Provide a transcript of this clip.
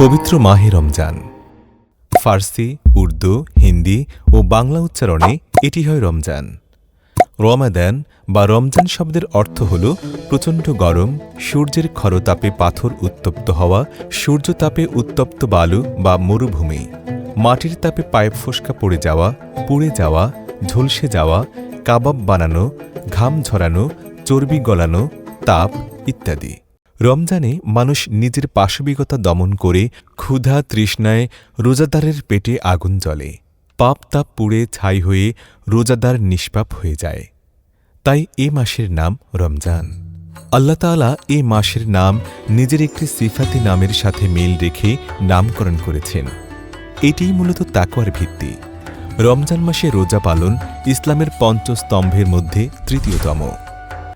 পবিত্র মাহে রমজান। ফার্সি, উর্দু, হিন্দি ও বাংলা উচ্চারণে এটি হয় রমজান। রমাদান বা রমজান শব্দের অর্থ হল প্রচণ্ড গরম, সূর্যের খরতাপে পাথর উত্তপ্ত হওয়া সূর্যতাপে উত্তপ্ত বালু বা মরুভূমি, মাটির তাপে পাইপ ফোসকা পড়ে যাওয়া, পুড়ে যাওয়া, ঝলসে যাওয়া, কাবাব বানানো, ঘাম ঝরানো, চর্বি গলানো, তাপ ইত্যাদি। রমজানে মানুষ নিজের পাশবিকতা দমন করে ক্ষুধা তৃষ্ণায় রোজাদারের পেটে আগুন জ্বলে। পাপ তাপ পুড়ে ছাই হয়ে রোজাদার নিষ্পাপ হয়ে যায়। তাই এ মাসের নাম রমজান। আল্লাহ তাআলা এ মাসের নাম নিজের একটি সিফাতি নামের সাথে মিল রেখে নামকরণ করেছেন। এটিই মূলত তাকওয়ার ভিত্তি। রমজান মাসে রোজা পালন ইসলামের পঞ্চস্তম্ভের মধ্যে তৃতীয়তম।